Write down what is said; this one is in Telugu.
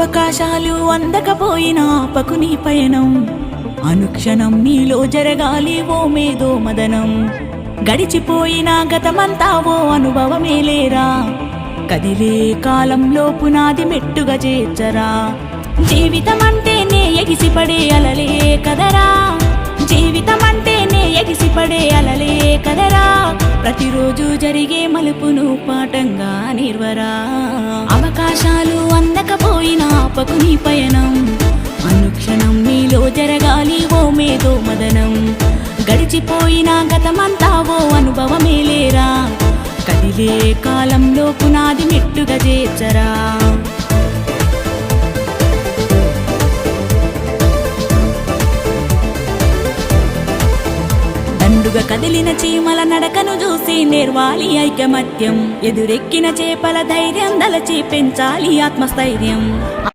అవకాశాలు అందకపోయినా ఆపకు నీ పయనం. అనుక్షణం నీలో జరగాలి ఓ మేధో మదనం. గడిచిపోయిన గతమంతా ఓ అనుభవమే లేరా? కదిలే కాలంలో పునాది మెట్టుగా చేర్చరా? జీవితం అంటేనే ఎగిసిపడే అలలే కదరా? జీవితం అంటేనే ఎగిసిపడే అలలే కదరా? ప్రతిరోజు జరిగే మలుపును పాఠంగా నిర్వరా? అవకాశాలు నాపకు నీ పయనం. అనుక్షణం నీలో జరగాలి ఓ మేధో మదనం. గడిచిపోయిన గతమంతా ఓ అనుభవమే లేరా? కదిలే కాలంలో దండుగా కదిలిన చీమల నడకను చూసి నేర్వాలి ఐకమత్యం. ఎదురెక్కిన చేపల ధైర్యం దలచి పెంచాలి ఆత్మస్థైర్యం.